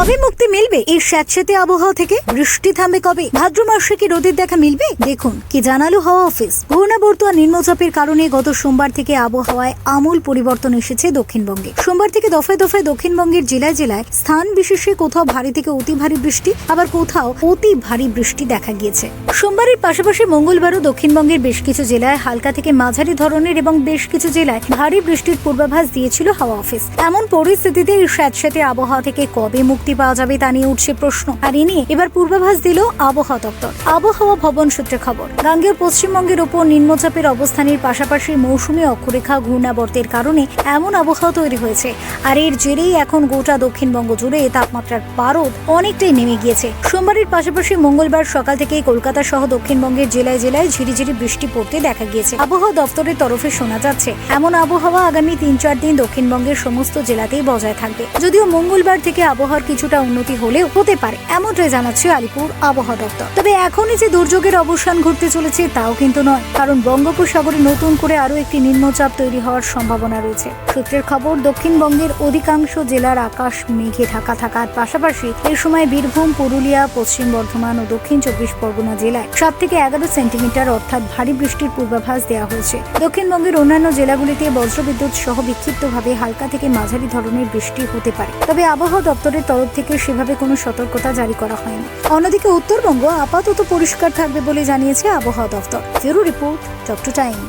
কবে মুক্তি মিলবে এই স্যাঁতস্যাঁতে আবহাওয়া থেকে? বৃষ্টি থামবে কবে? ভাদ্র মাসে কি রোদের দেখা মিলবে? দেখুন, কি জানালো হাওয়া অফিস? ঘূর্ণাবর্ত আর নিম্নচাপের কারণে গত সোমবার থেকে আবহাওয়ায় আমূল পরিবর্তন এসেছে দক্ষিণবঙ্গে। সোমবার থেকে দফায় দফায় দক্ষিণবঙ্গের জেলায় জেলায় স্থান বিশেষে কোথাও ভারী থেকে অতি ভারী বৃষ্টি, আবার কোথাও অতি ভারী বৃষ্টি দেখা গিয়েছে। সোমবারের পাশাপাশি মঙ্গলবারও দক্ষিণবঙ্গের বেশ কিছু জেলায় হালকা থেকে মাঝারি ধরনের এবং বেশ কিছু জেলায় ভারী বৃষ্টির পূর্বাভাস দিয়েছিল হাওয়া অফিস। এমন পরিস্থিতিতে এই স্যাঁতস্যাঁতে আবহাওয়া থেকে কবে মুক্তি পাওয়া যাবে তা নিয়ে উঠছে প্রশ্ন। আর এ নিয়ে এবার পূর্বাভাস দিল আবহাওয়া দপ্তর। আবহাওয়া ভবন সূত্রে খবর, গাঙ্গেয় পশ্চিমবঙ্গের ওপর নিম্নচাপের অবস্থানের পাশাপাশি মৌসুমী অক্ষরেখা ঘূর্ণাবর্তের কারণে এমন আবহাওয়া তৈরি হয়েছে। আর এর জেরেই এখন গোটা দক্ষিণবঙ্গ জুড়ে তাপমাত্রার পারদ অনেকটাই নেমে গিয়েছে। সোমবারের পাশাপাশি মঙ্গলবার সকাল থেকেই কলকাতা সহ দক্ষিণবঙ্গের জেলায় জেলায় ঝিরিঝিরি বৃষ্টি পড়তে দেখা গিয়েছে। আবহাওয়া দপ্তরের তরফে শোনা যাচ্ছে, এমন আবহাওয়া আগামী তিন চার দিন দক্ষিণবঙ্গের সমস্ত জেলাতেই বজায় থাকবে। যদিও মঙ্গলবার থেকে আবহাওয়ার কিছুটা উন্নতি হলেও হতে পারে, এমনটাই জানাচ্ছে আলিপুর আবহাওয়া দপ্তর। তবে এখনই যে দুর্যোগের অবসান ঘটতে চলেছে তাও কিন্তু নয়, কারণ বঙ্গোপসাগরে নতুন করে আরও একটি নিম্নচাপ তৈরি হওয়ার সম্ভাবনা রয়েছে। সূত্রের খবর, দক্ষিণবঙ্গের অধিকাংশ জেলার আকাশ মেঘে ঢাকা থাকার পাশাপাশি এই সময় বীরভূম, পুরুলিয়া পশ্চিম বর্ধমান ও দক্ষিণ চব্বিশ পরগনা জেলায় সাত থেকে এগারো সেন্টিমিটার অর্থাৎ ভারী বৃষ্টির পূর্বাভাস দেওয়া হয়েছে। দক্ষিণবঙ্গের অন্যান্য জেলাগুলিতে বজ্রবিদ্যুৎ সহ বিক্ষিপ্তভাবে হালকা থেকে মাঝারি ধরনের বৃষ্টি হতে পারে। তবে আবহাওয়া দপ্তরের তরফ থেকে সেভাবে কোনো সতর্কতা জারি করা হয়নি। অন্যদিকে উত্তরবঙ্গ আপাতত পরিষ্কার থাকবে বলে জানিয়েছে আবহাওয়া দপ্তর। ফেরো রিপোর্ট টাইম।